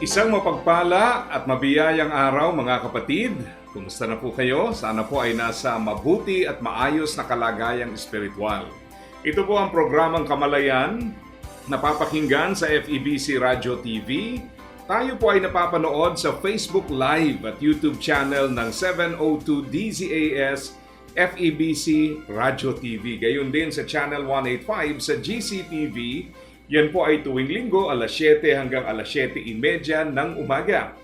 Isang mapagpala at mabiyayang araw mga kapatid. Kumusta na po kayo? Sana po ay nasa mabuti at maayos na kalagayang espiritual. Ito po ang programang Kamalayan, napapakinggan sa FEBC Radio TV. Tayo po ay napapanood sa Facebook Live at YouTube channel ng 702 DZAS FEBC Radio TV. Gayon din sa Channel 185 sa GCTV yan po ay tuwing linggo, alas 7 hanggang alas 7.30 ng umaga.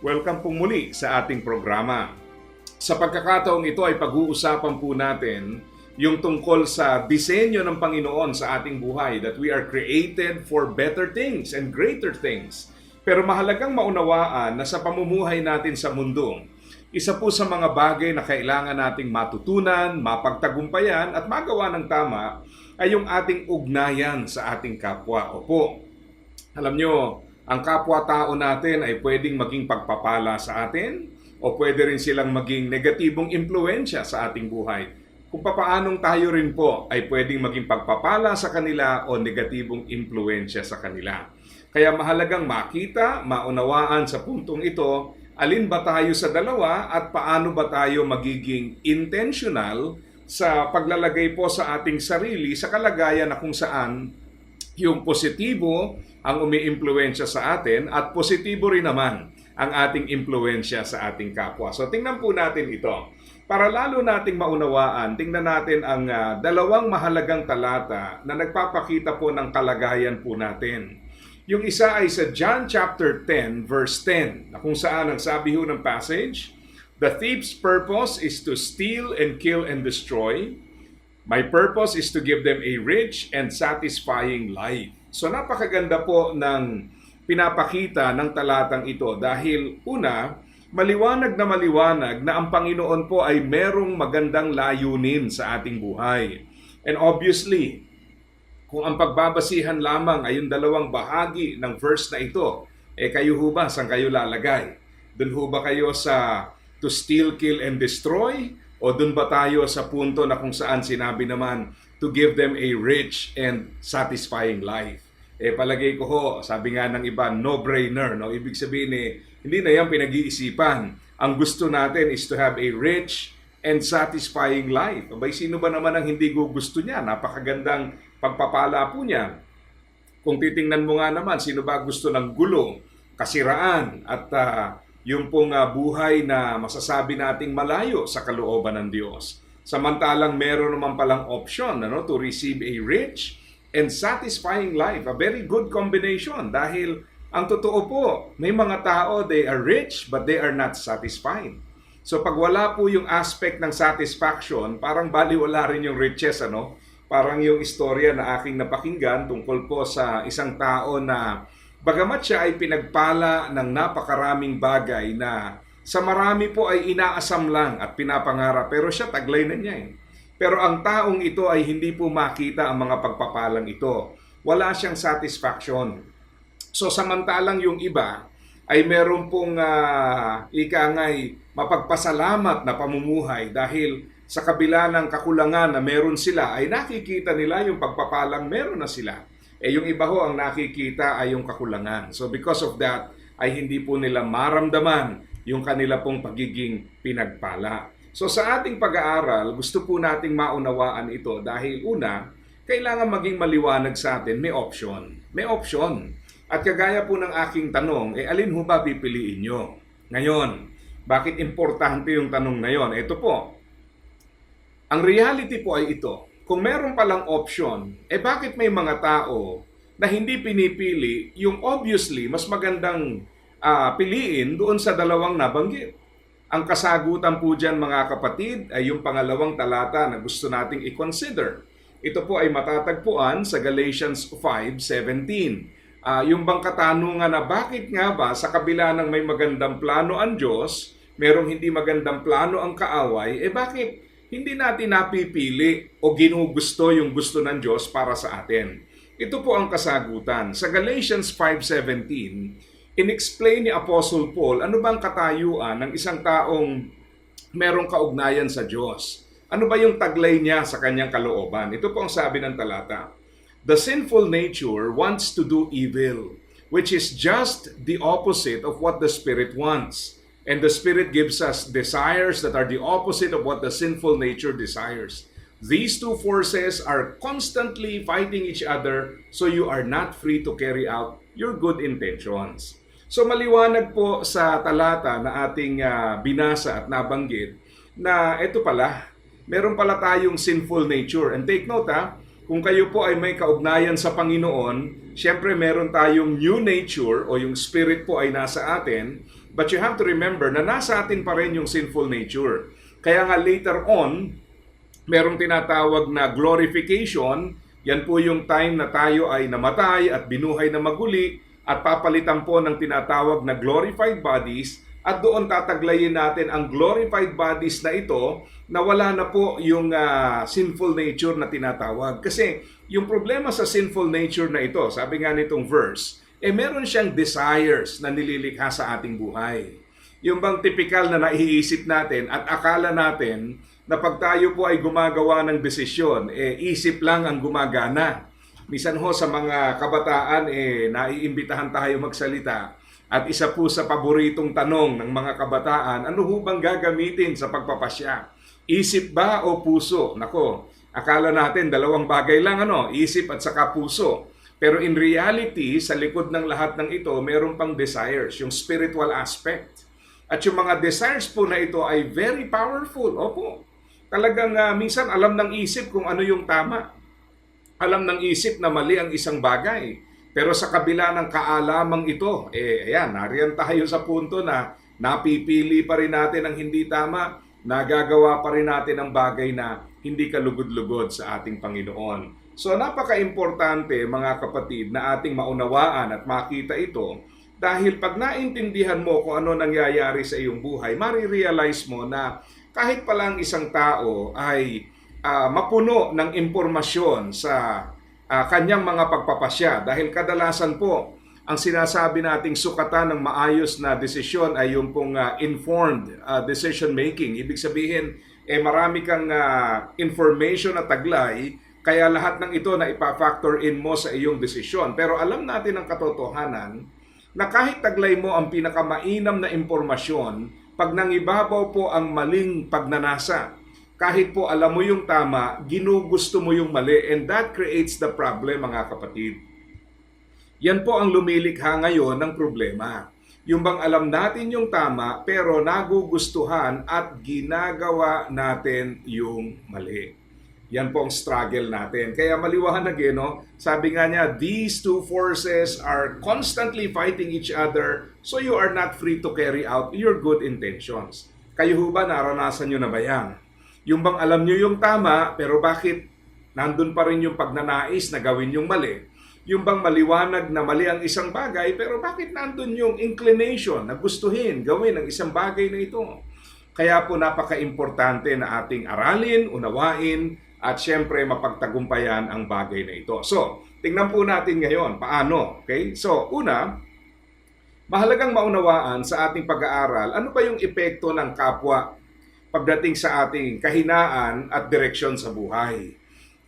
Welcome po muli sa ating programa. Sa pagkakataong ito ay pag-uusapan po natin yung tungkol sa disenyo ng Panginoon sa ating buhay that we are created for better things and greater things. Pero mahalagang maunawaan na sa pamumuhay natin sa mundo, isa po sa mga bagay na kailangan nating matutunan, mapagtagumpayan at magawa ng tama ay yung ating ugnayan sa ating kapwa. Opo, alam nyo, ang kapwa-tao natin ay pwedeng maging pagpapala sa atin o pwede rin silang maging negatibong impluensya sa ating buhay. Kung papaanong tayo rin po ay pwedeng maging pagpapala sa kanila o negatibong impluensya sa kanila. Kaya mahalagang makita, maunawaan sa puntong ito, alin ba tayo sa dalawa at paano ba tayo magiging intentional sa paglalagay po sa ating sarili sa kalagayan na kung saan yung positibo ang umiimpluwensya sa atin at positibo rin naman ang ating impluensya sa ating kapwa. So tingnan po natin ito. Para lalo nating maunawaan, tingnan natin ang uh, dalawang mahalagang talata na nagpapakita po ng kalagayan po natin. Yung isa ay sa John chapter 10 verse 10 na kung saan ang sabi ho ng passage, The thief's purpose is to steal and kill and destroy. My purpose is to give them a rich and satisfying life. So napakaganda po ng pinapakita ng talatang ito dahil una, maliwanag na maliwanag na ang Panginoon po ay merong magandang layunin sa ating buhay. And obviously, kung ang pagbabasihan lamang ay yung dalawang bahagi ng verse na ito, eh kayo ho ba, saan kayo lalagay? Doon ho ba kayo sa to steal, kill, and destroy? O dun ba tayo sa punto na kung saan sinabi naman to give them a rich and satisfying life? Eh palagay ko ho, sabi nga ng iba, no-brainer. No? Ibig sabihin eh, hindi na yan pinag-iisipan. Ang gusto natin is to have a rich and satisfying life. Abay, sino ba naman ang hindi gusto niya? Napakagandang pagpapala po niya. Kung titingnan mo nga naman, sino ba gusto ng gulo, kasiraan, at uh, yung pong uh, buhay na masasabi nating malayo sa kalooban ng Diyos. Samantalang meron naman palang option ano, to receive a rich and satisfying life. A very good combination dahil ang totoo po, may mga tao, they are rich but they are not satisfied. So pag wala po yung aspect ng satisfaction, parang baliwala rin yung riches. Ano? Parang yung istorya na aking napakinggan tungkol po sa isang tao na Bagamat siya ay pinagpala ng napakaraming bagay na sa marami po ay inaasam lang at pinapangarap pero siya taglay na niya eh. Pero ang taong ito ay hindi po makita ang mga pagpapalang ito. Wala siyang satisfaction. So samantalang yung iba ay meron pong uh, ika nga'y mapagpasalamat na pamumuhay dahil sa kabila ng kakulangan na meron sila ay nakikita nila yung pagpapalang meron na sila. Eh yung iba ho ang nakikita ay yung kakulangan. So because of that ay hindi po nila maramdaman yung kanila pong pagiging pinagpala. So sa ating pag-aaral, gusto po nating maunawaan ito dahil una, kailangan maging maliwanag sa atin, may option. May option. At kagaya po ng aking tanong, eh alin ho ba pipiliin nyo? Ngayon, bakit importante yung tanong na yon? Ito po, ang reality po ay ito kung meron palang option, eh bakit may mga tao na hindi pinipili yung obviously mas magandang uh, piliin doon sa dalawang nabanggit? Ang kasagutan po dyan mga kapatid ay yung pangalawang talata na gusto nating i-consider. Ito po ay matatagpuan sa Galatians 5.17. Ah, yung bang katanungan na bakit nga ba sa kabila ng may magandang plano ang Diyos, merong hindi magandang plano ang kaaway, eh bakit hindi natin napipili o ginugusto yung gusto ng Diyos para sa atin? Ito po ang kasagutan. Sa Galatians 5.17, in-explain ni Apostle Paul ano bang katayuan ng isang taong merong kaugnayan sa Diyos. Ano ba yung taglay niya sa kanyang kalooban? Ito po ang sabi ng talata. The sinful nature wants to do evil, which is just the opposite of what the Spirit wants. And the Spirit gives us desires that are the opposite of what the sinful nature desires. These two forces are constantly fighting each other, so you are not free to carry out your good intentions. So maliwanag po sa talata na ating ah, binasa at nabanggit na ito pala, meron pala tayong sinful nature. And take note ha, kung kayo po ay may kaugnayan sa Panginoon, syempre meron tayong new nature o yung spirit po ay nasa atin, but you have to remember na nasa atin pa rin yung sinful nature. Kaya nga later on, merong tinatawag na glorification. Yan po yung time na tayo ay namatay at binuhay na maguli at papalitan po ng tinatawag na glorified bodies at doon tataglayin natin ang glorified bodies na ito na wala na po yung ah, sinful nature na tinatawag. Kasi yung problema sa sinful nature na ito, sabi nga nitong verse, eh meron siyang desires na nililikha sa ating buhay. Yung bang typical na naiisip natin at akala natin na pag tayo po ay gumagawa ng desisyon, eh isip lang ang gumagana. Misan ho sa mga kabataan, eh naiimbitahan tayo magsalita. At isa po sa paboritong tanong ng mga kabataan, ano ho bang gagamitin sa pagpapasya? Isip ba o puso? Nako, akala natin dalawang bagay lang ano, isip at saka puso. Pero in reality, sa likod ng lahat ng ito, meron pang desires, yung spiritual aspect. At yung mga desires po na ito ay very powerful. Opo. Talagang ah, minsan alam ng isip kung ano yung tama. Alam ng isip na mali ang isang bagay. Pero sa kabila ng kaalamang ito, eh ayan, nariyan tayo sa punto na napipili pa rin natin ang hindi tama, nagagawa pa rin natin ang bagay na hindi kalugod-lugod sa ating Panginoon. So napaka-importante mga kapatid na ating maunawaan at makita ito dahil pag naintindihan mo kung ano nangyayari sa iyong buhay, marirealize mo na kahit palang isang tao ay ah, mapuno ng impormasyon sa ah, kanyang mga pagpapasya dahil kadalasan po ang sinasabi nating sukatan ng maayos na desisyon ay yung pong ah, informed ah, decision making. Ibig sabihin, eh marami kang ah, information at taglay kaya lahat ng ito na ipa-factor in mo sa iyong desisyon. Pero alam natin ang katotohanan na kahit taglay mo ang pinakamainam na impormasyon, pag nangibabaw po ang maling pagnanasa, kahit po alam mo yung tama, ginugusto mo yung mali and that creates the problem mga kapatid. Yan po ang lumilikha ngayon ng problema. Yung bang alam natin yung tama pero nagugustuhan at ginagawa natin yung mali. Yan po ang struggle natin. Kaya maliwanag eh, no? Sabi nga niya, these two forces are constantly fighting each other so you are not free to carry out your good intentions. Kayo ho ba naranasan nyo na ba yan? Yung bang alam nyo yung tama, pero bakit nandun pa rin yung pagnanais na gawin yung mali? Yung bang maliwanag na mali ang isang bagay, pero bakit nandun yung inclination na gustuhin gawin ang isang bagay na ito? Kaya po napaka-importante na ating aralin, unawain, at syempre mapagtagumpayan ang bagay na ito. So, tingnan po natin ngayon paano. Okay? So, una, mahalagang maunawaan sa ating pag-aaral ano ba yung epekto ng kapwa pagdating sa ating kahinaan at direksyon sa buhay.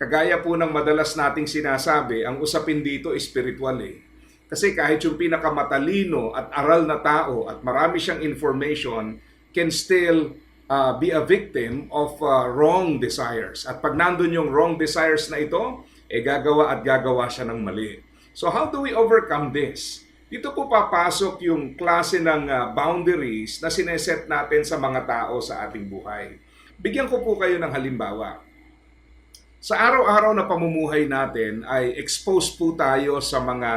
Kagaya po ng madalas nating sinasabi, ang usapin dito spiritual eh. Kasi kahit yung pinakamatalino at aral na tao at marami siyang information can still uh, be a victim of uh, wrong desires. At pag nandun yung wrong desires na ito, eh gagawa at gagawa siya ng mali. So how do we overcome this? Dito po papasok yung klase ng uh, boundaries na sineset natin sa mga tao sa ating buhay. Bigyan ko po kayo ng halimbawa. Sa araw-araw na pamumuhay natin ay exposed po tayo sa mga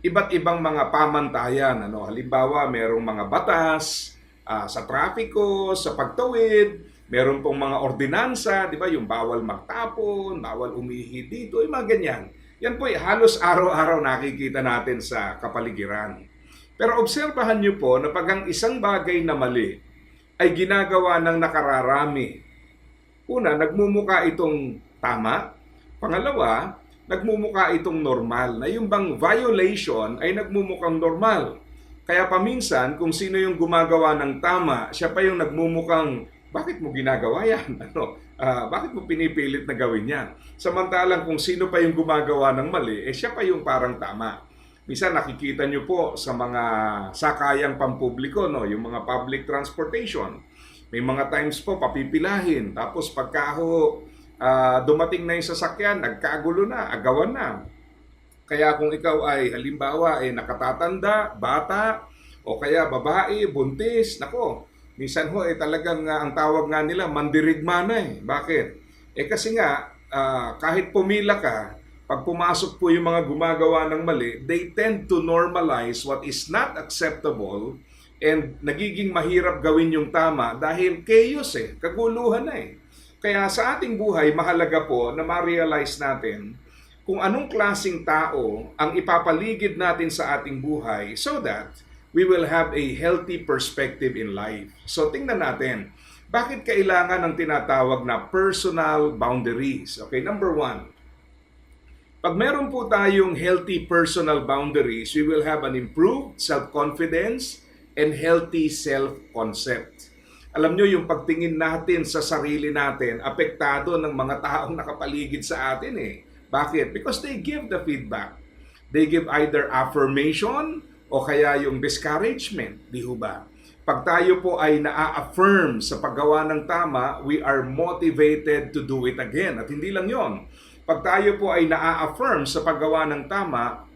iba't ibang mga pamantayan. Ano? Halimbawa, merong mga batas, ah, sa trapiko, sa pagtawid, meron pong mga ordinansa, di ba? Yung bawal magtapon, bawal umihi dito, yung mga ganyan. Yan po ay halos araw-araw nakikita natin sa kapaligiran. Pero obserbahan niyo po na pag ang isang bagay na mali ay ginagawa ng nakararami. Una, nagmumuka itong tama. Pangalawa, nagmumuka itong normal. Na yung bang violation ay nagmumukhang normal. Kaya paminsan, kung sino yung gumagawa ng tama, siya pa yung nagmumukhang, bakit mo ginagawa yan? Ano? Ah, bakit mo pinipilit na gawin yan? Samantalang kung sino pa yung gumagawa ng mali, eh siya pa yung parang tama. Minsan nakikita nyo po sa mga sakayang pampubliko, no? yung mga public transportation. May mga times po papipilahin. Tapos pagka ah, dumating na yung sasakyan, nagkagulo na, agawan na. Kaya kung ikaw ay halimbawa ay nakatatanda, bata, o kaya babae, buntis, nako, minsan ho ay talagang ah, ang tawag nga nila mandirigma na eh. Bakit? Eh kasi nga, ah, kahit pumila ka, pag pumasok po yung mga gumagawa ng mali, they tend to normalize what is not acceptable and nagiging mahirap gawin yung tama dahil chaos eh, kaguluhan na eh. Kaya sa ating buhay, mahalaga po na ma-realize natin kung anong klasing tao ang ipapaligid natin sa ating buhay so that we will have a healthy perspective in life. So tingnan natin, bakit kailangan ng tinatawag na personal boundaries? Okay, number one, pag meron po tayong healthy personal boundaries, we will have an improved self-confidence and healthy self-concept. Alam nyo, yung pagtingin natin sa sarili natin, apektado ng mga taong nakapaligid sa atin eh. Bakit? Because they give the feedback. They give either affirmation o kaya yung discouragement, di ho ba? Pag tayo po ay naa-affirm sa paggawa ng tama, we are motivated to do it again. At hindi lang yon. Pag tayo po ay naa-affirm sa paggawa ng tama,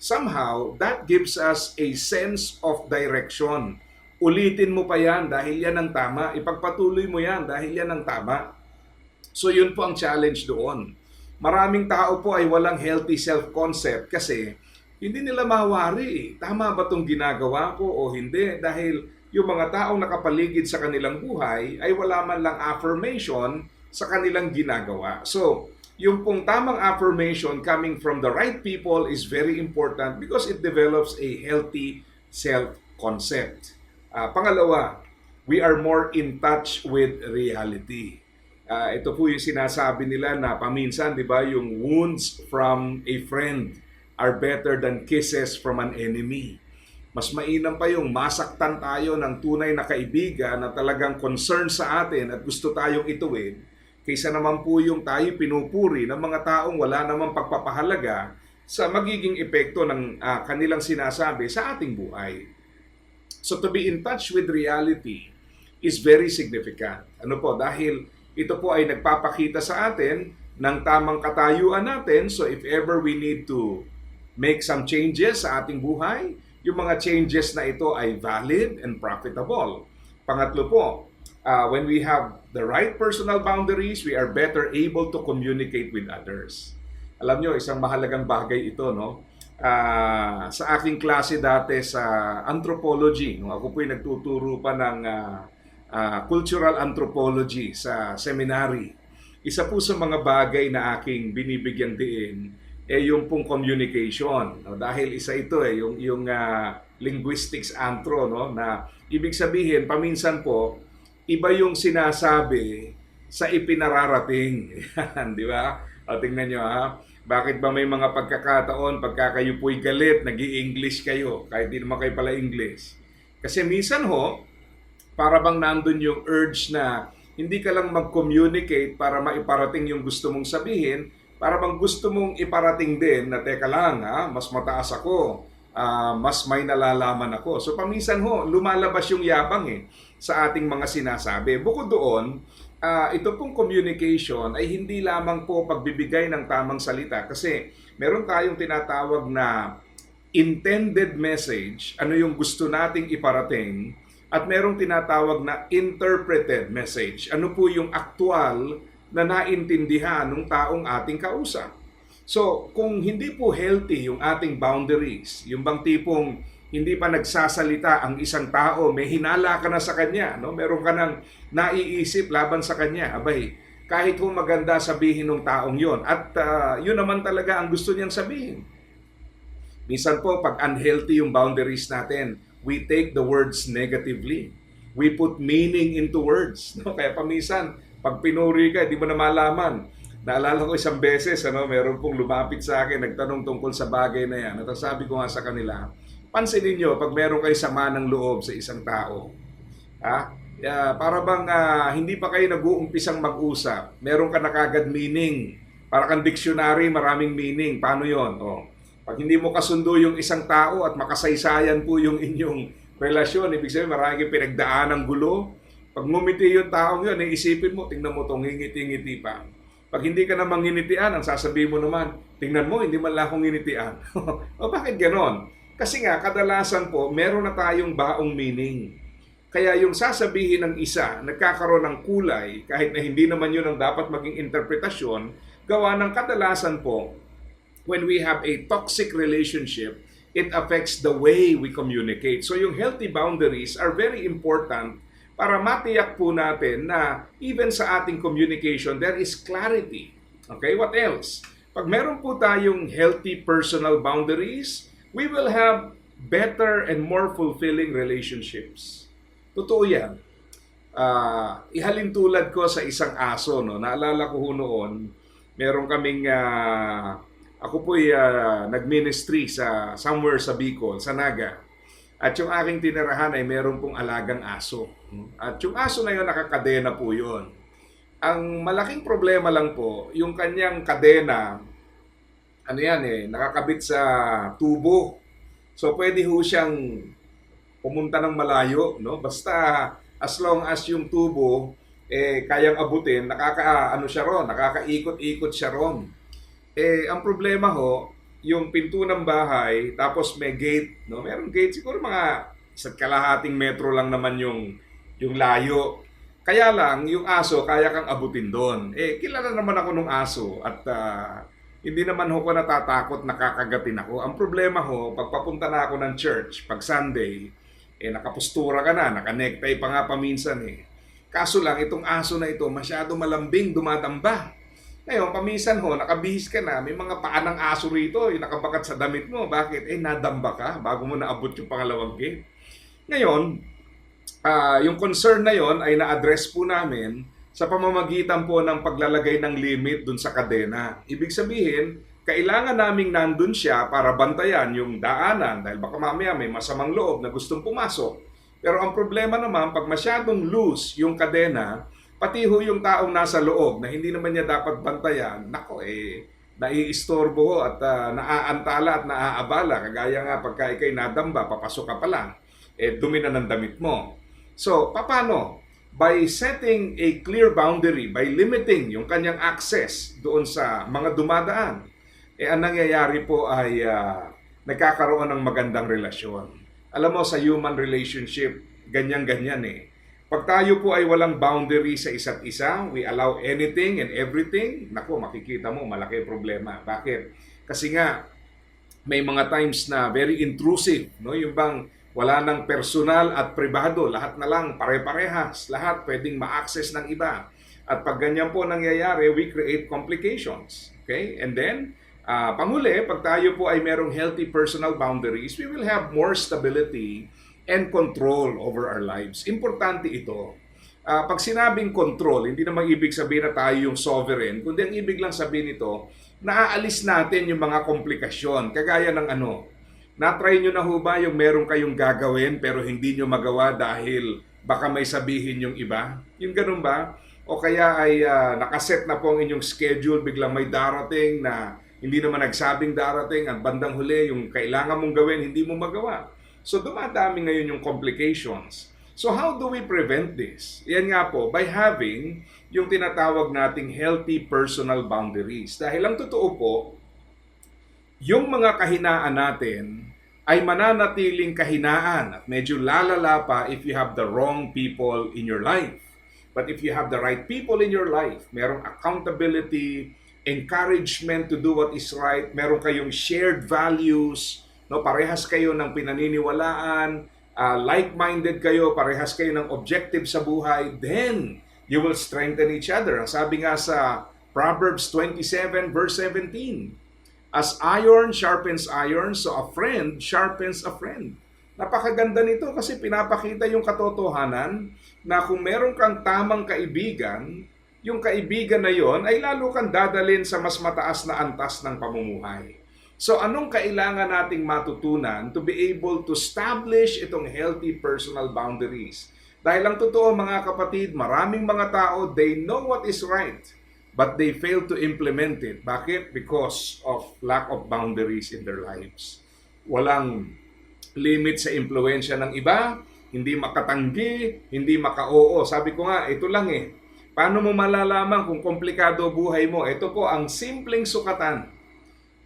somehow that gives us a sense of direction. Ulitin mo pa yan dahil yan ang tama. Ipagpatuloy mo yan dahil yan ang tama. So yun po ang challenge doon. Maraming tao po ay walang healthy self-concept kasi hindi nila mawari. Tama ba itong ginagawa ko o hindi? Dahil yung mga taong nakapaligid sa kanilang buhay ay wala man lang affirmation sa kanilang ginagawa. So, yung pong tamang affirmation coming from the right people is very important because it develops a healthy self-concept. Ah, pangalawa, we are more in touch with reality. Ah, ito po yung sinasabi nila na paminsan, di ba, yung wounds from a friend are better than kisses from an enemy. Mas mainam pa yung masaktan tayo ng tunay na kaibigan na talagang concern sa atin at gusto tayong ituwid, kaysa naman po yung tayo pinupuri ng mga taong wala namang pagpapahalaga sa magiging epekto ng ah, kanilang sinasabi sa ating buhay. So to be in touch with reality is very significant. Ano po, dahil ito po ay nagpapakita sa atin ng tamang katayuan natin. So if ever we need to make some changes sa ating buhay, yung mga changes na ito ay valid and profitable. Pangatlo po, uh, when we have the right personal boundaries, we are better able to communicate with others. Alam nyo, isang mahalagang bagay ito, no? Ah, sa aking klase dati sa anthropology, nung ako po'y nagtuturo pa ng ah, ah, cultural anthropology sa seminary, isa po sa mga bagay na aking binibigyan diin eh yung pong communication. No? Dahil isa ito eh, yung, yung ah, linguistics anthro, no? na ibig sabihin, paminsan po, iba yung sinasabi sa ipinararating. Di ba? O, tingnan nyo ha. Bakit ba may mga pagkakataon pagka kayo po'y galit, nag english kayo, kahit di naman kayo pala English? Kasi minsan ho, para bang nandun yung urge na hindi ka lang mag-communicate para maiparating yung gusto mong sabihin, para bang gusto mong iparating din na teka lang, ha, mas mataas ako, ah, mas may nalalaman ako. So paminsan ho, lumalabas yung yabang eh sa ating mga sinasabi. Bukod doon, ah, ito pong communication ay hindi lamang po pagbibigay ng tamang salita kasi meron tayong tinatawag na intended message, ano yung gusto nating iparating, at merong tinatawag na interpreted message. Ano po yung aktual na naintindihan ng taong ating kausap. So, kung hindi po healthy yung ating boundaries, yung bang tipong hindi pa nagsasalita ang isang tao, may hinala ka na sa kanya, no? meron ka nang naiisip laban sa kanya, abay, kahit ho maganda sabihin ng taong yon. At ah, yun naman talaga ang gusto niyang sabihin. Minsan po, pag unhealthy yung boundaries natin, we take the words negatively. We put meaning into words. No? Kaya paminsan, pag pinuri ka, di mo na malaman. Naalala ko isang beses, ano, meron pong lumapit sa akin, nagtanong tungkol sa bagay na yan. At sabi ko nga sa kanila, pansinin nyo, pag meron kayo sama ng loob sa isang tao, ha? Ah, para bang ah, hindi pa kayo nag-uumpisang mag-usap, meron ka na kagad meaning. Para kang dictionary, maraming meaning. Paano yon? Oh. Pag hindi mo kasundo yung isang tao at makasaysayan po yung inyong relasyon, ibig sabihin marami kayong pinagdaan ng gulo. Pag ngumiti yung taong yun, isipin mo, tingnan mo itong ngingiti-ngiti pa. Pag hindi ka namang nginitian, ang sasabihin mo naman, tingnan mo, hindi man lang akong nginitian. o bakit ganon? Kasi nga, kadalasan po, meron na tayong baong meaning. Kaya yung sasabihin ng isa, nagkakaroon ng kulay, kahit na hindi naman yun ang dapat maging interpretasyon, gawa ng kadalasan po, when we have a toxic relationship, it affects the way we communicate. So yung healthy boundaries are very important para matiyak po natin na even sa ating communication, there is clarity. Okay, what else? Pag meron po tayong healthy personal boundaries, we will have better and more fulfilling relationships. Totoo yan. Ah, ihalin tulad ko sa isang aso, no? Naalala ko noon, meron kaming ah, ako po nag-ministry sa somewhere sa Bicol, sa Naga. At yung aking tinirahan ay meron pong alagang aso. At yung aso na yun, nakakadena po yun. Ang malaking problema lang po, yung kanyang kadena, ano yan eh, nakakabit sa tubo. So pwede ho siyang pumunta ng malayo, no? Basta as long as yung tubo eh kayang abutin, nakaka ano siya ron, nakakaikot-ikot siya ron. Eh ang problema ho, yung pinto ng bahay, tapos may gate, no? Meron gate siguro mga isa't kalahating metro lang naman yung yung layo. Kaya lang, yung aso, kaya kang abutin doon. Eh, kilala naman ako nung aso at ah, hindi naman ho ko natatakot nakakagatin ako. Ang problema ho, pagpapunta na ako ng church, pag Sunday, eh nakapustura ka na, naka-necktie pa nga paminsan eh. Kaso lang, itong aso na ito, masyado malambing, dumadamba. Ngayon, paminsan ho, nakabihis ka na, may mga paa ng aso rito, yung nakabakat sa damit mo. Bakit? Eh, nadamba ka bago mo naabot yung pangalawang gate. Ngayon, ah, yung concern na yon ay na-address po namin sa pamamagitan po ng paglalagay ng limit dun sa kadena. Ibig sabihin, kailangan naming nandun siya para bantayan yung daanan dahil baka mamaya may masamang loob na gustong pumasok. Pero ang problema naman, pag masyadong loose yung kadena, pati ho yung taong nasa loob na hindi naman niya dapat bantayan, nako eh, naiistorbo ho at ah, naaantala at naaabala. Kagaya nga pagka ikay nadamba, papasok ka pa lang, eh dumi na ng damit mo. So, paano? By setting a clear boundary, by limiting yung kanyang access doon sa mga dumadaan, eh ang nangyayari po ay ah, nagkakaroon ng magandang relasyon. Alam mo, sa human relationship, ganyan-ganyan eh. Pag tayo po ay walang boundary sa isa't isa, we allow anything and everything, nako, makikita mo, malaki problema. Bakit? Kasi nga, may mga times na very intrusive, no? Yung bang wala nang personal at pribado, lahat na lang pare-parehas, lahat pwedeng ma-access ng iba. At pag ganyan po nangyayari, we create complications. Okay? And then, ah panghuli, pag tayo po ay merong healthy personal boundaries, we will have more stability and control over our lives. Importante ito. Ah, pag sinabing control, hindi naman ibig sabihin na tayo yung sovereign, kundi ang ibig lang sabihin nito, naaalis natin yung mga komplikasyon. Kagaya ng ano, na-try nyo na ho ba yung meron kayong gagawin pero hindi nyo magawa dahil baka may sabihin yung iba? Yung ganun ba? O kaya ay ah, nakaset na po ang inyong schedule, biglang may darating na hindi naman nagsabing darating at bandang huli yung kailangan mong gawin, hindi mo magawa. So dumadami ngayon yung complications. So how do we prevent this? Yan nga po, by having yung tinatawag nating healthy personal boundaries. Dahil ang totoo po, yung mga kahinaan natin ay mananatiling kahinaan at medyo lalala pa if you have the wrong people in your life. But if you have the right people in your life, merong accountability, encouragement to do what is right, meron kayong shared values, no, parehas kayo ng pinaniniwalaan, ah, like-minded kayo, parehas kayo ng objective sa buhay, then You will strengthen each other. Ang sabi nga sa Proverbs 27 verse 17, As iron sharpens iron, so a friend sharpens a friend. Napakaganda nito kasi pinapakita yung katotohanan na kung meron kang tamang kaibigan, yung kaibigan na yon ay lalo kang dadalin sa mas mataas na antas ng pamumuhay. So anong kailangan nating matutunan to be able to establish itong healthy personal boundaries? Dahil ang totoo mga kapatid, maraming mga tao, they know what is right, but they fail to implement it. Bakit? Because of lack of boundaries in their lives. Walang limit sa impluensya ng iba, hindi makatanggi, hindi maka-oo. Sabi ko nga, ito lang eh. Paano mo malalaman kung komplikado buhay mo? Ito po ang simpleng sukatan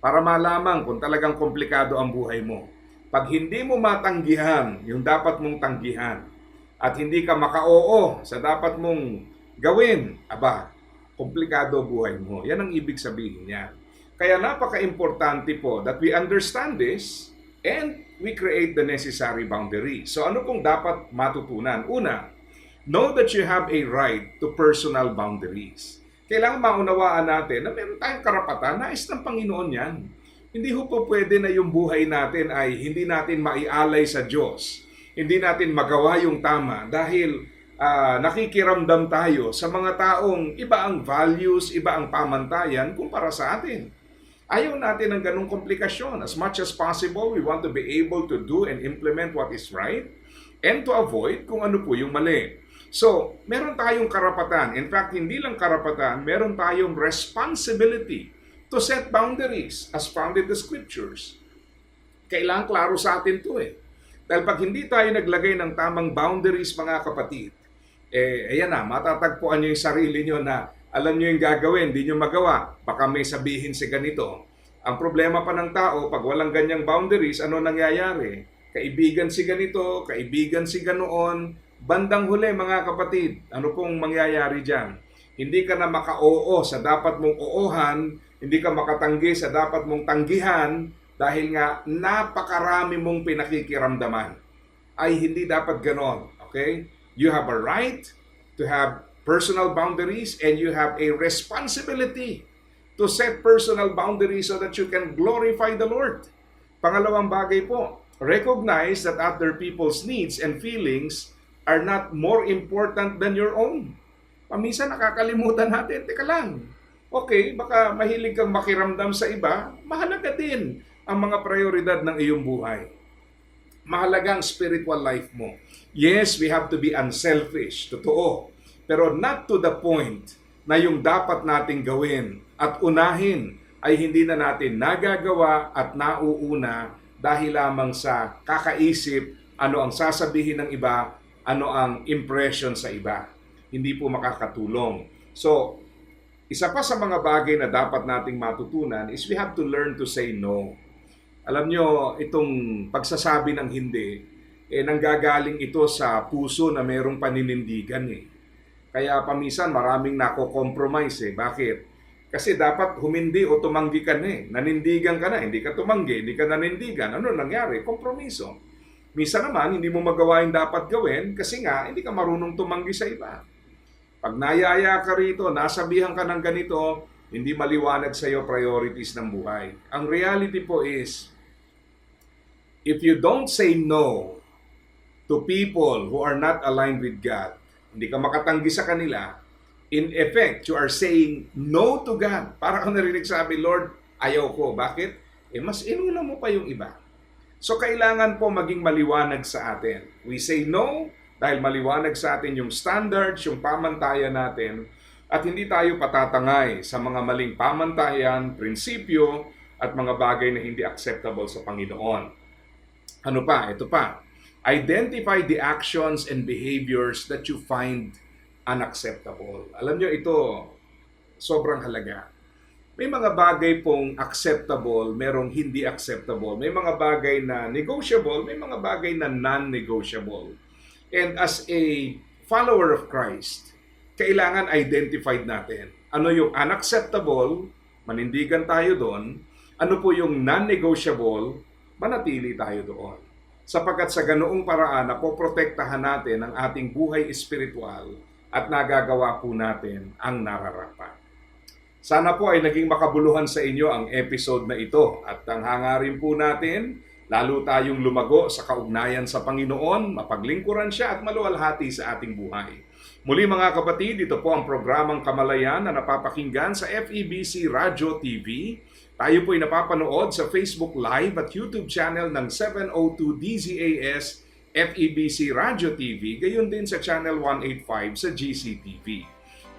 para malaman kung talagang komplikado ang buhay mo. Pag hindi mo matanggihan yung dapat mong tanggihan at hindi ka maka-oo sa dapat mong gawin, aba, komplikado buhay mo. Yan ang ibig sabihin niya. Kaya napaka-importante po that we understand this and we create the necessary boundary. So ano pong dapat matutunan? Una, know that you have a right to personal boundaries. Kailangan maunawaan natin na meron tayong karapatan, nais ng Panginoon yan. Hindi ho po pwede na yung buhay natin ay hindi natin maialay sa Diyos. Hindi natin magawa yung tama dahil ah, nakikiramdam tayo sa mga taong iba ang values, iba ang pamantayan kumpara sa atin. Ayaw natin ng ganong komplikasyon. As much as possible, we want to be able to do and implement what is right and to avoid kung ano po yung mali. So, meron tayong karapatan. In fact, hindi lang karapatan, meron tayong responsibility to set boundaries as found in the scriptures. Kailangan klaro sa atin to eh. Dahil pag hindi tayo naglagay ng tamang boundaries mga kapatid, eh, ayan na, matatagpuan nyo yung sarili nyo na alam nyo yung gagawin, hindi nyo magawa. Baka may sabihin si ganito. Ang problema pa ng tao, pag walang ganyang boundaries, ano nangyayari? Kaibigan si ganito, kaibigan si ganoon. Bandang huli mga kapatid, ano pong mangyayari dyan? Hindi ka na maka-oo sa dapat mong oohan, hindi ka makatanggi sa dapat mong tanggihan dahil nga napakarami mong pinakikiramdaman. Ay hindi dapat ganon. Okay? You have a right to have personal boundaries and you have a responsibility to set personal boundaries so that you can glorify the Lord. Pangalawang bagay po, recognize that other people's needs and feelings are not more important than your own. Paminsan nakakalimutan natin, teka lang, okay, baka mahilig kang makiramdam sa iba, mahalaga din ang mga prioridad ng iyong buhay. Mahalaga ang spiritual life mo. Yes, we have to be unselfish, totoo. Pero not to the point na yung dapat nating gawin at unahin ay hindi na natin nagagawa at nauuna dahil lamang sa kakaisip ano ang sasabihin ng iba, ano ang impression sa iba. Hindi po makakatulong. So, isa pa sa mga bagay na dapat nating matutunan is we have to learn to say no. Alam nyo, itong pagsasabi ng hindi, eh nanggagaling ito sa puso na mayroong paninindigan eh. Kaya pamisan maraming nako-compromise eh. Bakit? Kasi dapat humindi o tumanggi ka na eh. Nanindigan ka na, hindi ka tumanggi, hindi ka nanindigan. Ano nangyari? Kompromiso. Misa naman, hindi mo magawa yung dapat gawin kasi nga, hindi ka marunong tumanggi sa iba. Pag nayaya ka rito, nasabihan ka ng ganito, hindi maliwanag sa iyo priorities ng buhay. Ang reality po is, if you don't say no to people who are not aligned with God, hindi ka makatanggi sa kanila, in effect, you are saying no to God. Para kang narinig sabi, Lord, ayaw ko. Bakit? Eh, mas inuna mo pa yung iba. So, kailangan po maging maliwanag sa atin. We say no dahil maliwanag sa atin yung standards, yung pamantayan natin, at hindi tayo patatangay sa mga maling pamantayan, prinsipyo, at mga bagay na hindi acceptable sa Panginoon. Ano pa? Ito pa. Identify the actions and behaviors that you find unacceptable. Alam nyo, ito sobrang halaga. May mga bagay pong acceptable, merong hindi acceptable. May mga bagay na negotiable, may mga bagay na non-negotiable. And as a follower of Christ, kailangan identified natin. Ano yung unacceptable, manindigan tayo doon. Ano po yung non-negotiable, manatili tayo doon. Sapagkat sa ganoong paraan, napoprotektahan natin ang ating buhay espiritual at nagagawa po natin ang nararapat. Sana po ay naging makabuluhan sa inyo ang episode na ito at ang hangarin po natin, lalo tayong lumago sa kaugnayan sa Panginoon, mapaglingkuran siya at maluwalhati sa ating buhay. Muli mga kapatid, ito po ang programang Kamalayan na napapakinggan sa FEBC Radio TV. Tayo po ay napapanood sa Facebook Live at YouTube channel ng 702 DZAS FEBC Radio TV, gayon din sa Channel 185 sa GCTV.